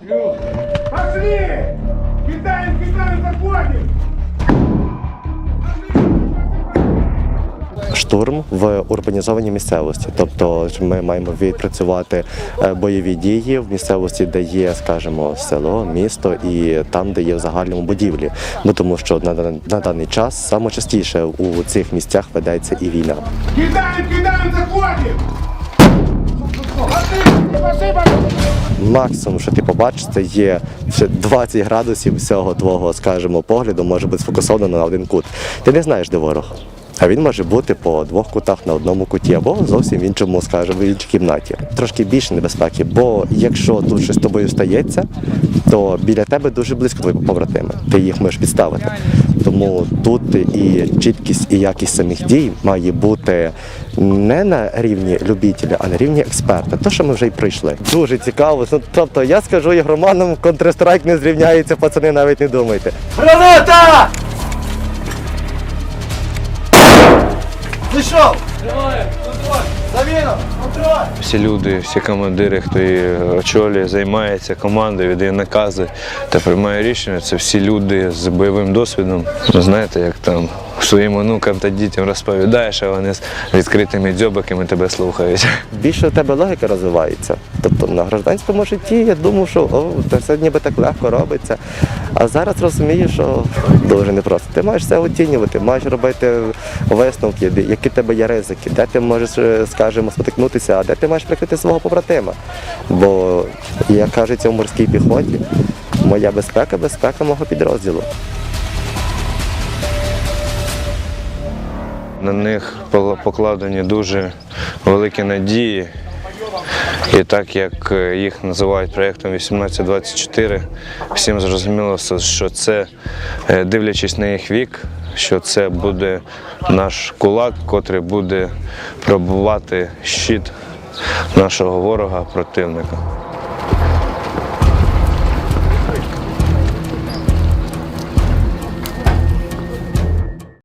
Пошли! Кидаем, кидаем, заходим! штурм в урбанізованій місцевості. Тобто ми маємо відпрацювати е, бойові дії в місцевості, де є, скажімо, село, місто і там, де є в загальному будівлі. Ну тому що на, на даний час саме частіше у цих місцях ведеться і війна. Кидаем, кидаем, заходим! Максимум, що ти побачиш, це є ще 20 градусів всього твого, скажімо, погляду може бути сфокусовано на один кут. Ти не знаєш, де ворог. А він може бути по двох кутах на одному куті або зовсім в іншому, скажімо, в іншій кімнаті. Трошки більше небезпеки, бо якщо тут щось з тобою стається, то біля тебе дуже близько твої побратими. Ти їх можеш підставити. Тому тут і чіткість, і якість самих дій має бути не на рівні любителя, а на рівні експерта. То, що ми вже й пройшли. Дуже цікаво. Ну, тобто, я скажу ігроманам, Counter-Strike не зрівняється, пацани, навіть не думайте. Граната! Пішов! Заміна! Контроль! Всі люди, всі командири, хто її очолює, займається командою, віддає накази та приймає рішення. Це всі люди з бойовим досвідом. Знаєте, як там своїм онукам та дітям розповідаєш, а вони з відкритими дзьобиками тебе слухають. Більше у тебе логіка розвивається. На гражданському житті я думав, що о, це ніби так легко робиться. А зараз розумію, що дуже непросто. Ти маєш все оцінювати, маєш робити висновки, які в тебе є ризики, де ти можеш, е, скажімо, спотикнутися, а де ти маєш прикрити свого побратима. Бо, як кажеться в морській піхоті, моя безпека безпека мого підрозділу. На них покладені дуже великі надії. І так як е, їх називають проєктом 1824, всім зрозуміло, що це, е, дивлячись на їх вік, що це буде наш кулак, котрий буде пробувати щит нашого ворога, противника.